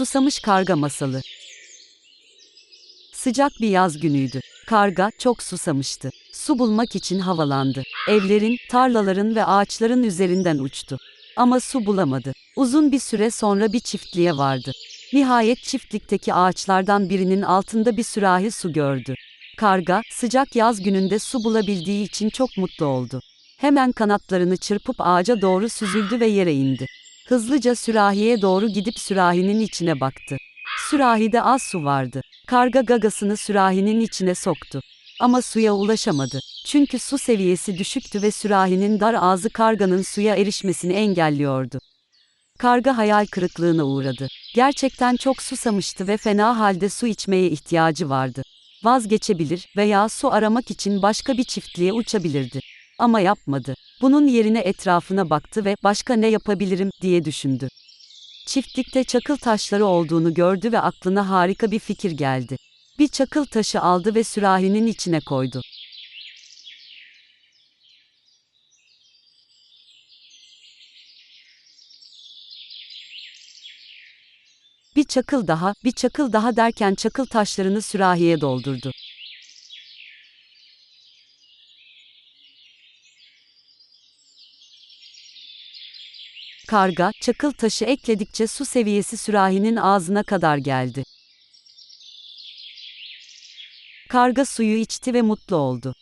Susamış Karga Masalı Sıcak bir yaz günüydü. Karga çok susamıştı. Su bulmak için havalandı. Evlerin, tarlaların ve ağaçların üzerinden uçtu. Ama su bulamadı. Uzun bir süre sonra bir çiftliğe vardı. Nihayet çiftlikteki ağaçlardan birinin altında bir sürahi su gördü. Karga, sıcak yaz gününde su bulabildiği için çok mutlu oldu. Hemen kanatlarını çırpıp ağaca doğru süzüldü ve yere indi. Hızlıca sürahiye doğru gidip sürahinin içine baktı. Sürahide az su vardı. Karga gagasını sürahinin içine soktu. Ama suya ulaşamadı. Çünkü su seviyesi düşüktü ve sürahinin dar ağzı karganın suya erişmesini engelliyordu. Karga hayal kırıklığına uğradı. Gerçekten çok susamıştı ve fena halde su içmeye ihtiyacı vardı. Vazgeçebilir veya su aramak için başka bir çiftliğe uçabilirdi. Ama yapmadı. Bunun yerine etrafına baktı ve başka ne yapabilirim diye düşündü. Çiftlikte çakıl taşları olduğunu gördü ve aklına harika bir fikir geldi. Bir çakıl taşı aldı ve sürahinin içine koydu. Bir çakıl daha, bir çakıl daha derken çakıl taşlarını sürahiye doldurdu. Karga, çakıl taşı ekledikçe su seviyesi sürahinin ağzına kadar geldi. Karga suyu içti ve mutlu oldu.